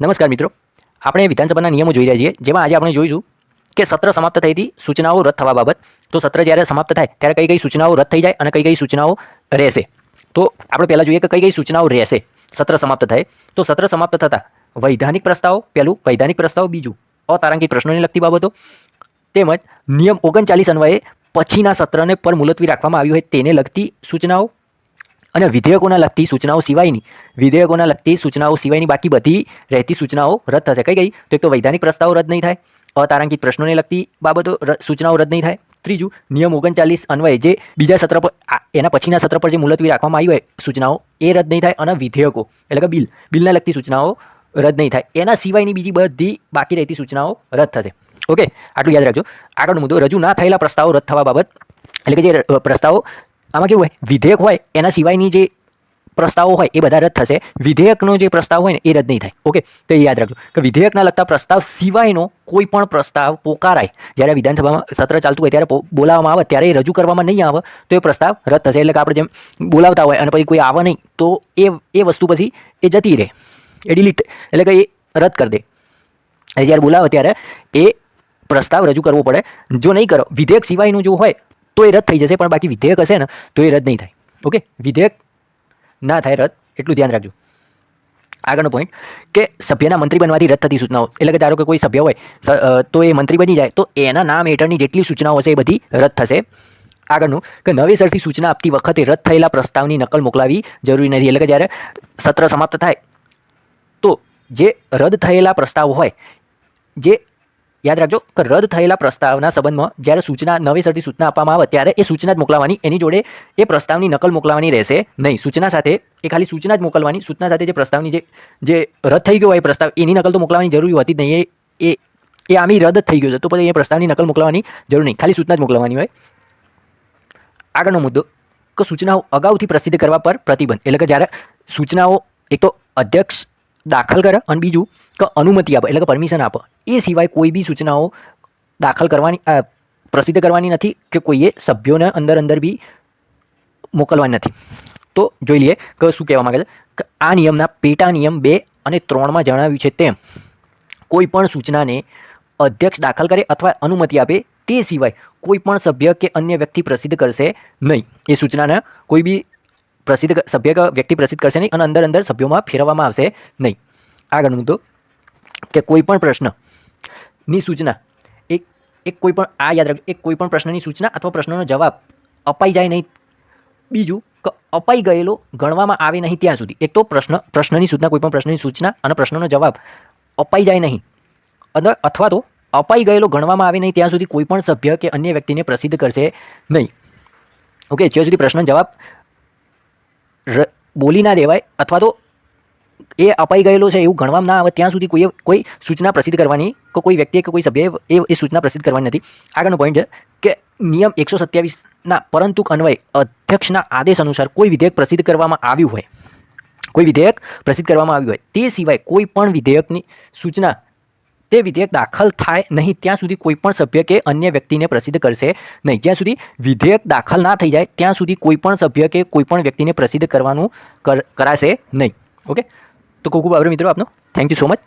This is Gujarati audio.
નમસ્કાર મિત્રો. આપણે વિધાનસભાના નિયમો જોઈ રહ્યા છીએ. જેમાં આજે આપણે જોઈશું કે સત્ર સમાપ્ત થઈ હતી, સૂચનાઓ રદ થવા બાબત. તો સત્ર જ્યારે સમાપ્ત થાય, ત્યારે કઈ કઈ સૂચનાઓ રદ થઈ જાય અને કઈ કઈ સૂચનાઓ રહેશે? તો આપણે પહેલાં જોઈએ કે કઈ કઈ સૂચનાઓ રહેશે સત્ર સમાપ્ત થાય. તો સત્ર સમાપ્ત થતાં વૈધાનિક પ્રસ્તાવો, પહેલું વૈધાનિક પ્રસ્તાવ, બીજું અતારાંકિત પ્રશ્નોને લગતી બાબતો, તેમજ નિયમ ઓગણચાલીસ અન્વયે પછીના સત્રને પર મુલતવી રાખવામાં આવ્યું હોય તેને લગતી સૂચનાઓ અને વિધેયકોના લગતી સૂચનાઓ સિવાયની, વિધેયકોના લગતી સૂચનાઓ સિવાયની બાકી બધી રહેતી સૂચનાઓ રદ થશે. કઈ કઈ તો એક તો વૈધાનિક પ્રસ્તાવો રદ નહીં થાય. અતારાંકિત પ્રશ્નોને લગતી બાબતો સૂચનાઓ રદ નહીં થાય. ત્રીજું, નિયમ ઓગણચાલીસ અન્વયે જે બીજા સત્ર પર એના પછીના સત્ર પર જે મુલતવી રાખવામાં આવી હોય, સૂચનાઓ એ રદ નહીં થાય અને વિધેયકો, એટલે કે બિલ, બિલને લગતી સૂચનાઓ રદ નહીં થાય. એના સિવાયની બીજી બધી બાકી રહેતી સૂચનાઓ રદ થશે. ઓકે, આટલું યાદ રાખજો. આગળનો મુદ્દો, રજૂ ના થયેલા પ્રસ્તાવો રદ થવા બાબત, એટલે કે જે પ્રસ્તાવો આમાં કેવું હોય? વિધેયક હોય, એના સિવાયની જે પ્રસ્તાવો હોય, એ બધા રદ થશે. વિધેયકનો જે પ્રસ્તાવ હોય ને, એ રદ નહીં થાય. ઓકે? તો એ યાદ રાખજો કે વિધેયકના લગતા પ્રસ્તાવ સિવાયનો કોઈ પણ પ્રસ્તાવ પોકારાય. જ્યારે વિધાનસભામાં સત્ર ચાલતું હોય, ત્યારે બોલાવવામાં આવે, ત્યારે એ રજૂ કરવામાં નહીં આવે, તો એ પ્રસ્તાવ રદ થશે. એટલે કે આપણે જેમ બોલાવતા હોય અને પછી કોઈ આવે નહીં, તો એ એ વસ્તુ પછી એ જતી રહે. એ ડિલીટ એટલે કે એ રદ કરી દે. એ જ્યારે બોલાવે ત્યારે એ પ્રસ્તાવ રજૂ કરવો પડે. જો નહીં કરો, વિધેયક સિવાયનું જો હોય તો એ રદ થઈ જશે, પણ બાકી વિધેયક હશે ને, તો એ રદ નહીં થાય. ઓકે? વિધેયક ના થાય રદ, એટલું ધ્યાન રાખજો. આગળનો પોઈન્ટ કે સભ્યના મંત્રી બનવાથી રદ થતી સૂચનાઓ. એટલે કે ધારો કે કોઈ સભ્ય હોય તો એ મંત્રી બની જાય, તો એના નામ હેઠળની જેટલી સૂચનાઓ હશે એ બધી રદ થશે. આગળનું, કે નવેસરથી સૂચના આપતી વખતે રદ થયેલા પ્રસ્તાવની નકલ મોકલાવી જરૂરી નથી. એટલે કે જ્યારે સત્ર સમાપ્ત થાય, તો જે રદ થયેલા પ્રસ્તાવ હોય, જે યાદ રાખજો કે રદ થયેલા પ્રસ્તાવના સંબંધમાં જ્યારે સૂચના નવેસરથી સૂચના આપવામાં આવે ત્યારે એ સૂચના જ મોકલાવાની, એની જોડે એ પ્રસ્તાવની નકલ મોકલાવાની રહેશે નહીં. સૂચના સાથે, એ ખાલી સૂચના જ મોકલવાની, સૂચના સાથે જે પ્રસ્તાવની જે જે રદ થઈ ગયો હોય પ્રસ્તાવ, એની નકલ તો મોકલવાની જરૂરી હોતી નહીં. એ એ આમી રદ થઈ ગયો છે. તો પછી એ પ્રસ્તાવની નકલ મોકલવાની જરૂર નહીં. ખાલી સૂચના જ મોકલવાની હોય. આગળનો મુદ્દો, કે સૂચનાઓ અગાઉથી પ્રસિદ્ધ કરવા પર પ્રતિબંધ. એટલે કે જ્યારે સૂચનાઓ, એક તો અધ્યક્ષ દાખલ કરે અને બીજું કે અનુમતિ આપે, એટલે કે પરમિશન આપે. એ સિવાય કોઈ બી સૂચનાઓ દાખલ કરવાની પ્રસિદ્ધ કરવાની નથી કે કોઈએ સભ્યોને અંદર અંદર બી મોકલવાની નથી. તો જોઈ લઈએ કે શું કહેવા માગે છે? કે આ નિયમના પેટા નિયમ બે અને ત્રણમાં જણાવ્યું છે તેમ, કોઈ પણ સૂચનાને અધ્યક્ષ દાખલ કરે અથવા અનુમતિ આપે તે સિવાય કોઈ પણ સભ્ય કે અન્ય વ્યક્તિ પ્રસિદ્ધ કરશે નહીં. એ સૂચનાને કોઈ બી પ્રસિદ્ધ સભ્ય વ્યક્તિ પ્રસિદ્ધ કરશે નહીં અને અંદર અંદર સભ્યોમાં ફેરવવામાં આવશે નહીં. આગળ મુદ્દો કે કોઈ પણ પ્રશ્નની સૂચના, એક એક કોઈ પણ આ યાદ રાખજો, એક કોઈ પણ પ્રશ્નની સૂચના અથવા પ્રશ્નનો જવાબ અપાઈ જાય નહીં. બીજું કે અપાઈ ગયેલો ગણવામાં આવે નહીં ત્યાં સુધી. એક તો પ્રશ્ન પ્રશ્નની સૂચના કોઈપણ પ્રશ્નની સૂચના અને પ્રશ્નનો જવાબ અપાઈ જાય નહીં. અને અથવા તો અપાઈ ગયેલો ગણવામાં આવે નહીં ત્યાં સુધી કોઈ પણ સભ્ય કે અન્ય વ્યક્તિને પ્રસિદ્ધ કરશે નહીં. ઓકે, જ્યાં સુધી પ્રશ્ન જવાબ બોલી ના દેવાય અથવા તો એ અપાઈ ગયેલો છે એવું ગણવામાં ના આવે. ત્યાં સુધી કોઈએ કોઈ સૂચના પ્રસિદ્ધ કરવાની કે કોઈ વ્યક્તિએ કે કોઈ સભ્યએ એ સૂચના પ્રસિદ્ધ કરવાની નથી. આગળનો પોઈન્ટ છે કે નિયમ એકસો સત્યાવીસના પરંતુ અન્વય અધ્યક્ષના આદેશ અનુસાર કોઈ વિધેયક પ્રસિદ્ધ કરવામાં આવ્યું હોય, કોઈ વિધેયક પ્રસિદ્ધ કરવામાં આવ્યું હોય, તે સિવાય કોઈ પણ વિધેયકની સૂચના તે વિધેયક દાખલ થાય નહીં, ત્યાં સુધી કોઈપણ સભ્ય કે અન્ય વ્યક્તિને પ્રસિદ્ધ કરશે નહીં. જ્યાં સુધી વિધેયક દાખલ ના થઈ જાય, ત્યાં સુધી કોઈપણ સભ્ય કે કોઈપણ વ્યક્તિને પ્રસિદ્ધ કરવાનું કર- કરાશે નહીં. ઓકે? તો ખૂબ ખૂબ આભાર મિત્રો આપનો. Thank you so much